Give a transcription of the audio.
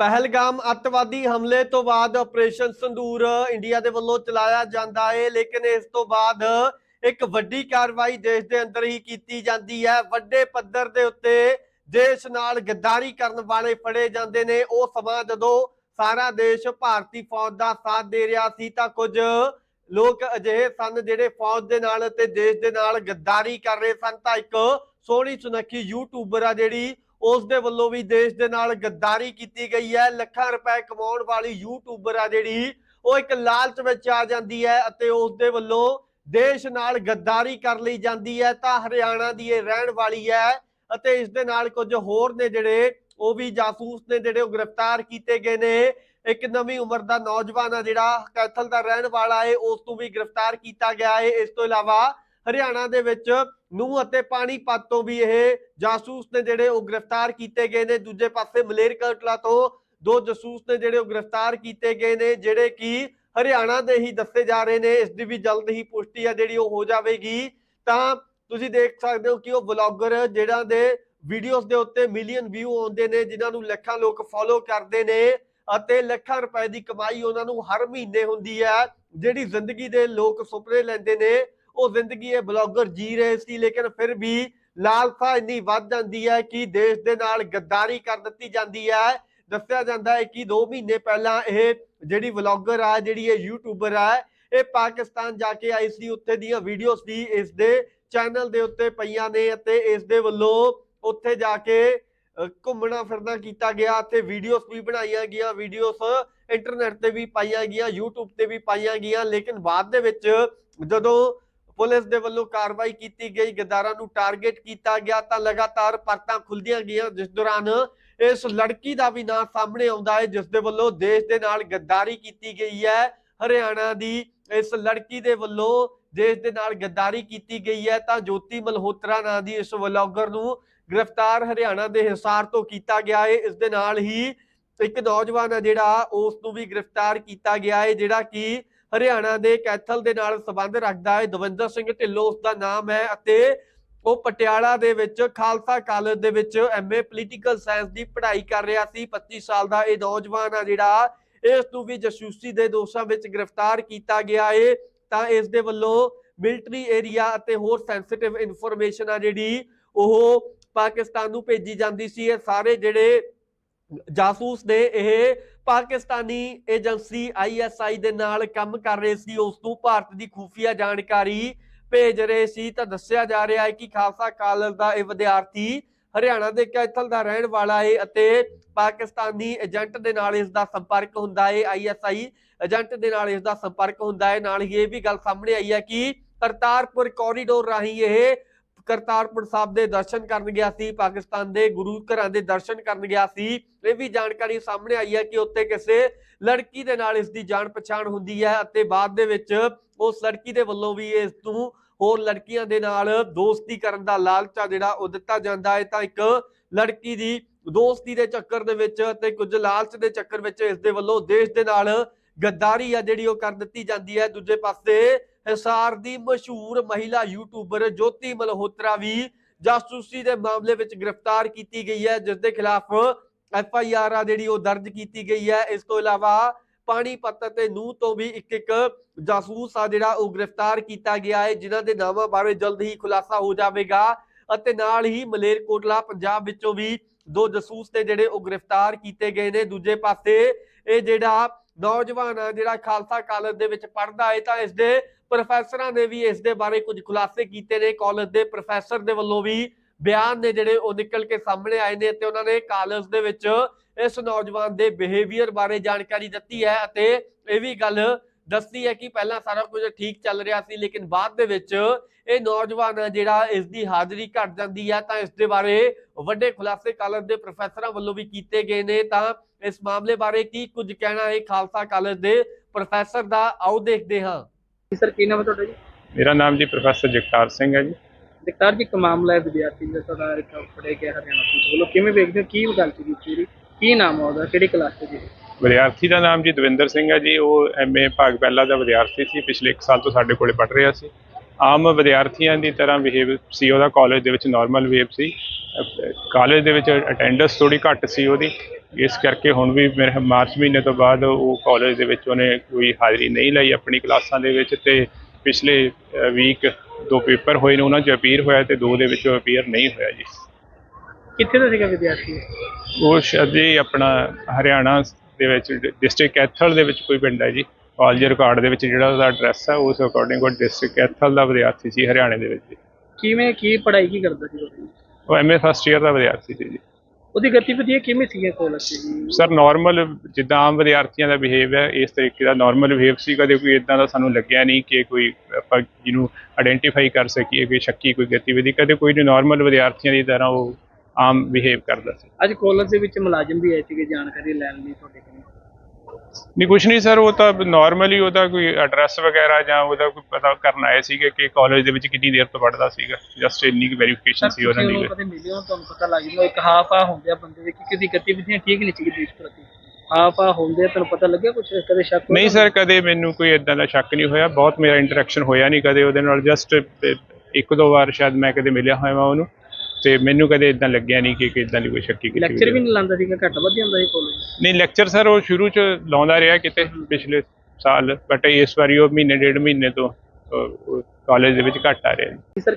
ਪਹਿਲਗਾਮ ਅੱਤਵਾਦੀ ਹਮਲੇ ਤੋਂ ਬਾਅਦ ਆਪਰੇਸ਼ਨ ਸੰਦੂਰ ਇੰਡੀਆ ਦੇ ਵੱਲੋਂ ਚਲਾਇਆ ਜਾਂਦਾ ਹੈ ਲੇਕਿਨ ਇਸ ਤੋਂ ਬਾਅਦ ਇੱਕ ਵੱਡੀ ਕਾਰਵਾਈ ਦੇਸ਼ ਦੇ ਅੰਦਰ ਹੀ ਕੀਤੀ ਜਾਂਦੀ ਹੈ। ਵੱਡੇ ਪੱਧਰ ਦੇ ਉੱਤੇ ਦੇਸ਼ ਨਾਲ ਗੱਦਾਰੀ ਕਰਨ ਵਾਲੇ ਫੜੇ ਜਾਂਦੇ ਨੇ। ਉਹ ਸਮਾਂ ਜਦੋਂ ਸਾਰਾ ਦੇਸ਼ ਭਾਰਤੀ ਫੌਜ ਦਾ ਸਾਥ ਦੇ ਰਿਹਾ ਸੀ ਤਾਂ ਕੁਝ ਲੋਕ ਅਜਿਹੇ ਸਨ ਜਿਹੜੇ ਫੌਜ ਦੇ ਨਾਲ ਤੇ ਦੇਸ਼ ਦੇ ਨਾਲ ਗੱਦਾਰੀ ਕਰ ਰਹੇ ਸਨ। ਤਾਂ ਇੱਕ ਸੋਹਣੀ ਸੁਨੱਖੀ ਯੂਟਿਊਬਰ ਆ ਜਿਹੜੀ ਉਸ ਦੇ ਵੱਲੋਂ ਵੀ ਦੇਸ਼ ਦੇ ਨਾਲ ਗੱਦਾਰੀ ਕੀਤੀ ਗਈ ਹੈ। ਲੱਖਾਂ ਰੁਪਏ ਕਮਾਉਣ ਵਾਲੀ ਯੂਟਿਊਬਰ ਆ ਜਿਹੜੀ, ਉਹ ਇੱਕ ਲਾਲਚ ਵਿੱਚ ਆ ਜਾਂਦੀ ਹੈ ਅਤੇ ਉਸ ਦੇ ਵੱਲੋਂ ਦੇਸ਼ ਨਾਲ ਗੱਦਾਰੀ ਕਰ ਲਈ ਜਾਂਦੀ ਹੈ। ਤਾਂ ਹਰਿਆਣਾ ਦੀ ਇਹ ਰਹਿਣ ਵਾਲੀ ਹੈ ਅਤੇ ਇਸ ਦੇ ਨਾਲ ਕੁਝ ਹੋਰ ਨੇ ਜਿਹੜੇ, ਉਹ ਵੀ ਜਾਸੂਸ ਨੇ ਜਿਹੜੇ, ਉਹ ਗ੍ਰਿਫਤਾਰ ਕੀਤੇ ਗਏ ਨੇ। ਇੱਕ ਨਵੀਂ ਉਮਰ ਦਾ ਨੌਜਵਾਨ ਆ ਜਿਹੜਾ, ਕੈਥਲ ਦਾ ਰਹਿਣ ਵਾਲਾ ਹੈ, ਉਸ ਨੂੰ ਵੀ ਗ੍ਰਿਫਤਾਰ ਕੀਤਾ ਗਿਆ ਹੈ। ਇਸ ਤੋਂ ਇਲਾਵਾ ਹਰਿਆਣਾ ਦੇ ਵਿੱਚ ਨੂੰ ਅਤੇ ਪਾਣੀਪਤ ਤੋਂ ਵੀ ਇਹ ਜਾਸੂਸ ਨੇ ਜਿਹੜੇ ਉਹ ਗ੍ਰਿਫਤਾਰ ਕੀਤੇ ਗਏ ਨੇ। ਦੂਜੇ ਪਾਸੇ ਮਲੇਰਕੋਟਲਾ ਤੋਂ ਦੋ ਜਾਸੂਸ ਨੇ ਜਿਹੜੇ ਉਹ ਗ੍ਰਿਫਤਾਰ ਕੀਤੇ ਗਏ ਨੇ, ਜਿਹੜੇ ਕਿ ਹਰਿਆਣਾ ਦੇ ਹੀ ਦੱਸੇ ਜਾ ਰਹੇ ਨੇ। ਇਸ ਦੀ ਵੀ ਜਲਦ ਹੀ ਪੁਸ਼ਟੀ ਆ ਜਿਹੜੀ ਉਹ ਹੋ ਜਾਵੇਗੀ। ਤਾਂ ਤੁਸੀਂ ਦੇਖ ਸਕਦੇ ਹੋ ਕਿ ਉਹ ਵਲੌਗਰ ਜਿਹੜਾ ਦੇ ਵੀਡੀਓਜ਼ ਦੇ ਉੱਤੇ ਮਿਲੀਅਨ ਵਿਊ ਆਉਂਦੇ ਨੇ, ਜਿਨ੍ਹਾਂ ਨੂੰ ਲੱਖਾਂ ਲੋਕ ਫੋਲੋ ਕਰਦੇ ਨੇ ਅਤੇ ਲੱਖਾਂ ਰੁਪਏ ਦੀ ਕਮਾਈ ਉਹਨਾਂ ਨੂੰ ਹਰ ਮਹੀਨੇ ਹੁੰਦੀ ਹੈ, ਜਿਹੜੀ ਜ਼ਿੰਦਗੀ ਦੇ ਲੋਕ ਸੁਪਨੇ ਲੈਂਦੇ ਨੇ। ਉਹ ਜ਼ਿੰਦਗੀ ਇਹ ਬਲੌਗਰ ਜੀ ਰਹੇ ਸੀ, ਲੇਕਿਨ ਫਿਰ ਵੀ ਲਾਲਸਾ ਇੰਨੀ ਵੱਧ ਜਾਂਦੀ ਹੈ ਕਿ ਦੇਸ਼ ਦੇ ਨਾਲ ਗੱਦਾਰੀ ਕਰ ਦਿੱਤੀ ਜਾਂਦੀ ਹੈ। ਦੱਸਿਆ ਜਾਂਦਾ ਹੈ ਕਿ 2 ਮਹੀਨੇ ਪਹਿਲਾਂ ਇਹ ਜਿਹੜੀ ਵਲੌਗਰ ਆ, ਜਿਹੜੀ ਇਹ ਯੂਟਿਊਬਰ ਆ, ਇਹ ਪਾਕਿਸਤਾਨ ਜਾ ਕੇ ਆਈ ਸੀ। ਉੱਥੇ ਦੀਆਂ ਵੀਡੀਓਜ਼ ਵੀ ਇਸ ਦੇ ਚੈਨਲ ਦੇ ਉੱਤੇ ਪਈਆਂ ਨੇ ਅਤੇ ਇਸ ਦੇ ਵੱਲੋਂ ਉੱਥੇ ਜਾ ਕੇ ਘੁੰਮਣਾ ਫਿਰਨਾ ਕੀਤਾ ਗਿਆ। ਤੇ ਵੀਡੀਓਜ਼ ਵੀ ਬਣਾਈਆਂ ਗਈਆਂ ਵੀਡੀਓਜ਼ ਇੰਟਰਨੈਟ ਤੇ ਵੀ ਪਾਈਆਂ ਗਈਆਂ, YouTube ਤੇ ਵੀ ਪਾਈਆਂ ਗਈਆਂ। ਲੇਕਿਨ ਬਾਅਦ ਦੇ ਵਿੱਚ ਜਦੋਂ ਪੁਲਿਸ ਦੇ ਵੱਲੋਂ ਕਾਰਵਾਈ ਕੀਤੀ ਗਈ, ਗਦਾਰਾਂ ਨੂੰ ਟਾਰਗੇਟ ਕੀਤਾ ਗਿਆ ਤਾਂ ਲਗਾਤਾਰ ਪਰਤਾਂ ਖੁੱਲਦੀਆਂ ਗਈਆਂ। ਜਿਸ ਦੌਰਾਨ ਇਸ ਲੜਕੀ ਦਾ ਵੀ ਨਾਂ ਸਾਹਮਣੇ ਆਉਂਦਾ ਹੈ, ਜਿਸ ਦੇ ਵੱਲੋਂ ਦੇਸ਼ ਦੇ ਨਾਲ ਗੱਦਾਰੀ ਕੀਤੀ ਗਈ ਹੈ। ਹਰਿਆਣਾ ਦੀ ਇਸ ਲੜਕੀ ਦੇ ਵੱਲੋਂ ਦੇਸ਼ ਦੇ ਨਾਲ ਗੱਦਾਰੀ ਕੀਤੀ ਗਈ ਹੈ ਤਾਂ ਜੋਤੀ ਮਲਹੋਤਰਾ ਨਾਂ ਦੀ ਇਸ ਵਲੌਗਰ ਨੂੰ ਗ੍ਰਿਫਤਾਰ ਹਰਿਆਣਾ ਦੇ ਹਿਸਾਰ ਤੋਂ ਕੀਤਾ ਗਿਆ ਹੈ। ਇਸ ਦੇ ਨਾਲ ਹੀ ਇੱਕ ਨੌਜਵਾਨ ਹੈ ਜਿਹੜਾ, ਉਸ ਨੂੰ ਵੀ ਗ੍ਰਿਫਤਾਰ ਕੀਤਾ ਗਿਆ ਹੈ, ਜਿਹੜਾ ਕਿ ਹਰਿਆਣਾ ਦੇ ਕੈਥਲ ਦੇ ਨਾਲ ਸੰਬੰਧ ਰੱਖਦਾ ਹੈ। ਦਵਿੰਦਰ ਸਿੰਘ ਢਿੱਲੋਂ ਉਸ ਦਾ ਨਾਮ ਹੈ ਅਤੇ ਉਹ ਪਟਿਆਲਾ ਦੇ ਵਿੱਚ ਖਾਲਸਾ ਕਾਲਜ ਦੇ ਵਿੱਚ ਐਮਏ ਪੋਲੀਟੀਕਲ ਸਾਇੰਸ ਦੀ ਪੜ੍ਹਾਈ ਕਰ ਰਿਹਾ ਸੀ। 25 ਸਾਲ ਦਾ ਇਹ ਨੌਜਵਾਨ ਆ ਜਿਹੜਾ, ਇਸ ਨੂੰ ਵੀ ਜਸੂਸੀ ਦੇ ਦੋਸ਼ਾਂ ਵਿੱਚ ਗ੍ਰਿਫਤਾਰ ਕੀਤਾ ਗਿਆ ਏ। ਤਾਂ ਇਸ ਦੇ ਵੱਲੋਂ ਮਿਲਟਰੀ ਏਰੀਆ ਅਤੇ ਹੋਰ ਸੈਂਸਿਟਿਵ ਇਨਫੋਰਮੇਸ਼ਨ ਆ ਜਿਹੜੀ, ਉਹ ਪਾਕਿਸਤਾਨ ਨੂੰ ਭੇਜੀ ਜਾਂਦੀ ਸੀ। ਇਹ ਸਾਰੇ ਜਿਹੜੇ ਜਾਸੂਸ ਨੇ ਇਹ ਪਾਕਿਸਤਾਨੀ ਏਜੰਸੀ ਆਈਐਸਆਈ ਦੇ ਨਾਲ ਕੰਮ ਕਰ ਰਹੇ ਸੀ, ਉਸ ਨੂੰ ਭਾਰਤ ਦੀ ਖੂਫੀਆ ਜਾਣਕਾਰੀ ਭੇਜ ਰਹੇ ਸੀ। ਤਾਂ ਦੱਸਿਆ ਜਾ ਰਿਹਾ ਹੈ ਕਿ ਖਾਲਸਾ ਕਾਲਜ ਦਾ ਇਹ ਵਿਦਿਆਰਥੀ ਹਰਿਆਣਾ ਦੇ ਕੈਥਲ ਦਾ ਰਹਿਣ ਵਾਲਾ ਹੈ ਅਤੇ ਪਾਕਿਸਤਾਨੀ ਏਜੰਟ ਦੇ ਨਾਲ ਇਸ ਦਾ ਸੰਪਰਕ ਹੁੰਦਾ ਹੈ ਆਈਐਸਆਈ ਏਜੰਟ ਦੇ ਨਾਲ ਇਸ ਦਾ ਸੰਪਰਕ ਹੁੰਦਾ ਹੈ ਨਾਲ ਹੀ ਇਹ ਵੀ ਗੱਲ ਸਾਹਮਣੇ ਆਈ ਹੈ ਕਿ ਕਰਤਾਰਪੁਰ ਕੋਰੀਡੋਰ ਰਾਹੀਂ ਇਹ ਕਰਤਾਰਪੁਰ ਸਾਹਿਬ ਦੇ ਦਰਸ਼ਨ ਕਰਨ ਗਿਆ ਸੀ, ਪਾਕਿਸਤਾਨ ਦੇ ਗੁਰੂ ਘਰਾਂ ਦੇ ਦਰਸ਼ਨ ਕਰਨ ਗਿਆ ਸੀ। ਇਹ ਵੀ ਜਾਣਕਾਰੀ ਸਾਹਮਣੇ ਆਈ ਹੈ ਕਿ ਉੱਥੇ ਕਿਸੇ ਲੜਕੀ ਦੇ ਨਾਲ ਇਸ ਦੀ ਜਾਣ ਪਛਾਣ ਹੁੰਦੀ ਹੈ ਅਤੇ ਬਾਅਦ ਦੇ ਵਿੱਚ ਉਸ ਲੜਕੀ ਦੇ ਵੱਲੋਂ ਵੀ ਇਸ ਨੂੰ ਹੋਰ ਲੜਕੀਆਂ ਦੇ ਨਾਲ ਦੋਸਤੀ ਕਰਨ ਦਾ ਲਾਲਚਾ ਜਿਹੜਾ ਉਹ ਦਿੱਤਾ ਜਾਂਦਾ ਹੈ। ਤਾਂ ਇੱਕ ਲੜਕੀ ਦੀ ਦੋਸਤੀ ਦੇ ਚੱਕਰ ਦੇ ਵਿੱਚ ਤੇ ਕੁਝ ਲਾਲਚ ਦੇ ਚੱਕਰ ਵਿੱਚ ਇਸ ਦੇ ਵੱਲੋਂ ਦੇਸ਼ ਦੇ ਨਾਲ ਗੱਦਾਰੀ ਆ ਜਿਹੜੀ ਉਹ ਕਰ ਦਿੱਤੀ ਜਾਂਦੀ ਹੈ। ਦੂਜੇ ਪਾਸੇ ਹਿਸਾਰ ਦੀ ਮਸ਼ਹੂਰ ਮਹਿਲਾ ਯੂਟਿਊਬਰ ਜੋਤੀ ਮਲਹੋਤਰਾ ਵੀ ਜਾਸੂਸੀ ਦੇ ਮਾਮਲੇ ਵਿੱਚ ਗ੍ਰਿਫਤਾਰ ਕੀਤੀ ਗਈ ਹੈ, ਜਿਸ ਦੇ ਖਿਲਾਫ ਐਫ ਆਈ ਆਰ ਆ ਜਿਹੜੀ ਉਹ ਦਰਜ ਕੀਤੀ ਗਈ ਹੈ। ਇਸ ਤੋਂ ਇਲਾਵਾ ਪਾਣੀਪਤ ਅਤੇ ਨੂਹ ਤੋਂ ਵੀ ਇੱਕ ਇੱਕ ਜਾਸੂਸ ਆ ਜਿਹੜਾ ਉਹ ਗ੍ਰਿਫਤਾਰ ਕੀਤਾ ਗਿਆ ਹੈ, ਜਿਨ੍ਹਾਂ ਦੇ ਨਾਮਾਂ ਬਾਰੇ ਜਲਦ ਹੀ ਖੁਲਾਸਾ ਹੋ ਜਾਵੇਗਾ ਅਤੇ ਨਾਲ ਹੀ ਮਲੇਰਕੋਟਲਾ ਪੰਜਾਬ ਵਿੱਚੋਂ ਵੀ ਦੋ ਜਾਸੂਸ ਤੇ ਜਿਹੜੇ ਉਹ ਗ੍ਰਿਫਤਾਰ ਕੀਤੇ ਗਏ ਨੇ। ਦੂਜੇ ਪਾਸੇ ਇਹ ਜਿਹੜਾ ਨੌਜਵਾਨ ਜਿਹੜਾ ਖਾਲਸਾ ਕਾਲਜ ਦੇ ਵਿੱਚ ਪੜ੍ਹਦਾ ਹੈ ਤਾਂ ਇਸ ਦੇ ਪ੍ਰੋਫੈਸਰਾਂ ਨੇ ਵੀ ਇਸ ਦੇ ਬਾਰੇ ਕੁਝ ਖੁਲਾਸੇ ਕੀਤੇ ਨੇ। ਕਾਲਜ ਦੇ ਪ੍ਰੋਫੈਸਰ ਦੇ ਵੱਲੋਂ ਵੀ ਬਿਆਨ ਨੇ ਜਿਹੜੇ ਉਹ ਨਿਕਲ ਕੇ ਸਾਹਮਣੇ ਆਏ ਨੇ ਤੇ ਉਹਨਾਂ ਨੇ ਕਾਲਜ ਦੇ ਵਿੱਚ ਇਸ ਨੌਜਵਾਨ ਦੇ ਬਿਹੇਵੀਅਰ ਬਾਰੇ ਜਾਣਕਾਰੀ ਦਿੱਤੀ ਹੈ ਅਤੇ ਇਹ ਵੀ ਗੱਲ ਦੱਸੀ ਹੈ ਕਿ ਪਹਿਲਾਂ ਸਾਰਾ ਕੁਝ ਠੀਕ ਚੱਲ ਰਿਹਾ ਸੀ ਲੇਕਿਨ ਬਾਅਦ ਦੇ ਵਿੱਚ ਇਹ ਨੌਜਵਾਨ ਜਿਹੜਾ ਇਸ ਦੀ ਹਾਜ਼ਰੀ ਘਟ ਜਾਂਦੀ ਹੈ ਤਾਂ ਇਸ ਦੇ ਬਾਰੇ ਵੱਡੇ ਖੁਲਾਸੇ ਕਾਲਜ ਦੇ ਪ੍ਰੋਫੈਸਰਾਂ ਵੱਲੋਂ ਵੀ ਕੀਤੇ ਗਏ ਨੇ। ਤਾਂ ਇਸ ਮਾਮਲੇ ਬਾਰੇ ਕੀ ਕੁਝ ਕਹਿਣਾ ਹੈ ਖਾਲਸਾ ਕਾਲਜ ਦੇ ਪ੍ਰੋਫੈਸਰ ਦਾ? ਆਓ ਦੇਖਦੇ ਹਾਂ। ਜੀ ਸਰ ਕੀ ਨਾਮ ਹੈ ਤੁਹਾਡਾ ਜੀ? ਮੇਰਾ ਨਾਮ ਜੀ ਪ੍ਰੋਫੈਸਰ ਜਗਤਾਰ ਸਿੰਘ ਹੈ ਜੀ। ਜਗਤਾਰ ਜੀ ਇੱਕ ਮਾਮਲਾ ਹੈ ਵਿਦਿਆਰਥੀ ਦਾ ਤੁਹਾਡਾ ਇੱਕ ਫੜਿਆ ਗਿਆ ਹਰਿਆਣਾ ਪੁਲਿਸ ਵੱਲੋਂ ਕਿਵੇਂ ਵੇਖਦੇ ਹੋ? ਕੀ ਗੱਲ ਸੀ ਪੂਰੀ? ਕੀ ਨਾਮ ਹੈ ਉਹਦਾ? ਕਿਹੜੀ ਕਲਾਸ ਚ ਜੀ ਵਿਦਿਆਰਥੀ ਦਾ ਨਾਮ ਜੀ ਦਵਿੰਦਰ ਸਿੰਘ ਹੈ ਜੀ ਉਹ ਐਮਏ ਭਾਗ ਪਹਿਲਾ ਦਾ ਵਿਦਿਆਰਥੀ ਸੀ ਪਿਛਲੇ 1 ਸਾਲ ਤੋਂ ਸਾਡੇ ਕੋਲੇ ਪੜ੍ਹ ਰਿਹਾ ਸੀ। ਆਮ ਵਿਦਿਆਰਥੀਆਂ ਦੀ ਤਰ੍ਹਾਂ ਬਿਹੇਵ ਸੀ ਉਹਦਾ ਕਾਲਜ ਦੇ ਵਿੱਚ ਨਾਰਮਲ ਵੇਵ ਸੀ। ਕਾਲਜ ਦੇ ਵਿੱਚ ਅਟੈਂਡੈਂਸ ਥੋੜੀ ਘੱਟ ਸੀ ਉਹਦੀ ਇਸ ਕਰਕੇ ਹੁਣ ਵੀ ਮੇਰੇ ਮਾਰਚ ਮਹੀਨੇ ਤੋਂ ਬਾਅਦ ਉਹ ਕਾਲਜ ਦੇ ਵਿੱਚ ਉਹਨੇ ਕੋਈ ਹਾਜ਼ਰੀ ਨਹੀਂ ਲਾਈ ਆਪਣੀ ਕਲਾਸਾਂ ਦੇ ਵਿੱਚ ਤੇ ਪਿਛਲੇ ਵੀਕ ਦੋ ਪੇਪਰ ਹੋਏ ਨੇ ਉਹਨਾਂ 'ਚ ਅਪੀਅਰ ਹੋਇਆ ਤੇ ਦੋ ਦੇ ਵਿੱਚ ਅਪੀਅਰ ਨਹੀਂ ਹੋਇਆ ਜੀ। ਕਿੱਥੇ ਦਾ ਸੀਗਾ ਵਿਦਿਆਰਥੀ? ਉਹ ਸ਼ਾਇਦ ਜੀ ਆਪਣਾ ਹਰਿਆਣਾ ਦੇ ਵਿੱਚ ਡਿਸਟ੍ਰਿਕਟ ਕੈਥਲ ਦੇ ਵਿੱਚ ਕੋਈ ਪਿੰਡ ਹੈ ਜੀ ਕਾਲਜ ਰਿਕਾਰਡ ਦੇ ਵਿੱਚ ਜਿਹੜਾ ਉਹਦਾ ਐਡਰੈਸ ਹੈ ਉਸ ਅਕੋਰਡਿੰਗ ਉਹ ਡਿਸਟ੍ਰਿਕਟ ਕੈਥਲ ਦਾ ਵਿਦਿਆਰਥੀ ਸੀ ਹਰਿਆਣੇ ਦੇ ਵਿੱਚ ਜੀ। ਕਿਵੇਂ ਕੀ ਪੜ੍ਹਾਈ ਕੀ ਕਰਦਾ ਸੀ ਉਹ? ਉਹ ਐਮਏ ਫਸਟ ਇਅਰ ਦਾ ਵਿਦਿਆਰਥੀ ਸੀ ਜੀ ਉਹਦੀ ਗਤੀਵਿਧੀਆਂ ਕਿਵੇਂ ਸੀਗੀਆਂ ਕਾਲਜ ਜੀ ਸਰ ਨਾਰਮਲ ਜਿੱਦਾਂ ਆਮ ਵਿਦਿਆਰਥੀਆਂ ਦਾ ਬਿਹੇਵ ਹੈ ਇਸ ਤਰੀਕੇ ਦਾ ਨਾਰਮਲ ਬਿਹੇਵ ਸੀ ਕਦੇ ਕੋਈ ਇਦਾਂ ਦਾ ਸਾਨੂੰ ਲੱਗਿਆ ਨਹੀਂ ਕਿ ਕੋਈ ਆਪਾਂ ਜਿਹਨੂੰ ਆਇਡੈਂਟੀਫਾਈ ਕਰ ਸਕੀਏ ਕਿ ਸ਼ੱਕੀ ਕੋਈ ਗਤੀਵਿਧੀ ਕਦੇ ਕੋਈ ਨਾਰਮਲ ਵਿਦਿਆਰਥੀਆਂ ਦੀ ਤਰ੍ਹਾਂ ਉਹ ਆਮ ਬਿਹੇਵ ਕਰਦਾ ਸੀ। ਅੱਜ ਕਾਲਜ ਦੇ ਵਿੱਚ ਮੁਲਾਜ਼ਮ ਵੀ ਆਏ ਸੀਗੇ ਜਾਣਕਾਰੀ ਲੈਣ ਲਈ ਤੁਹਾਡੇ ਕੋਲ? ਨਹੀਂ ਕੁਛ ਨਹੀਂ ਸਰ ਉਹ ਤਾਂ ਨਾਰਮਲੀ ਉਹਦਾ ਕੋਈ ਐਡਰੈਸ ਵਗੈਰਾ ਜਾਂ ਉਹਦਾ ਕੋਈ ਪਤਾ ਕਰਨ ਆਏ ਸੀਗੇ ਕਿ ਕਾਲਜ ਦੇ ਵਿੱਚ ਕਿੰਨੀ ਦੇਰ ਤੋਂ ਪੜ੍ਹਦਾ ਸੀਗਾ। ਜਸਟ ਇੰਨੀ ਕੁ ਵੈਰੀਫਿਕੇਸ਼ਨ ਸੀ ਉਹਨਾਂ ਦੀ। ਕਦੇ ਤੁਹਾਨੂੰ ਪਤਾ ਲੱਗ ਜਾਂਦਾ ਇੱਕ ਹਾਫ ਆ ਹੁੰਦੇ ਆ ਬੰਦੇ ਦੇ ਕਿ ਕਿਹਦੀ ਗਤੀਵਿਧੀਆਂ ਠੀਕ ਨਹੀਂ ਸੀਗੀ ਦੇਸ਼ ਪ੍ਰਤੀ। ਹਾਫ ਆ ਹੁੰਦੇ ਆ ਤੁਹਾਨੂੰ ਪਤਾ ਲੱਗਿਆ ਕੁਝ ਕਦੇ ਸ਼ੱਕ? ਨਹੀਂ ਸਰ ਕਦੇ ਮੈਨੂੰ ਕੋਈ ਇਦਾਂ ਦਾ ਸ਼ੱਕ ਨਹੀਂ ਹੋਇਆ। ਬਹੁਤ ਮੇਰਾ ਇੰਟਰੈਕਸ਼ਨ ਹੋਇਆ ਨਹੀਂ ਕਦੇ ਉਹਦੇ ਨਾਲ ਜਸਟ ਇੱਕ ਦੋ ਵਾਰ ਸ਼ਾਇਦ ਮੈਂ ਕਦੇ ਮਿਲਿਆ ਹੋਇਆ ਉਹਨੂੰ। ਤੇ ਮੈਨੂੰ ਕਦੇ ਇਦਾਂ ਲੱਗਿਆ ਨਹੀਂ ਕਿ ਇਦਾਂ ਦੀ ਕੋਈ ਸ਼ੱਕੀ ਕੀਤੀ ਲੈਕਚਰ ਵੀ ਨਹੀਂ ਲਾਉਂਦਾ ਸੀਗਾ ਘੱਟ ਵੱਧ ਜਾਂਦਾ ਸੀ ਕਾਲਜ ਨਹੀਂ ਲੈਕਚਰ ਸਰ ਉਹ ਸ਼ੁਰੂ ਚ ਲਾਉਂਦਾ ਰਿਹਾ ਕਿਤੇ ਪਿਛਲੇ ਸਾਲ ਬਟ ਇਸ ਵਾਰੀ ਉਹ ਮਹੀਨੇ ਡੇਢ ਮਹੀਨੇ ਤੋਂ ਕਾਲਜ ਦੇ ਵਿੱਚ ਘੱਟ ਆ ਰਿਹਾ। ਜੀ ਸਰ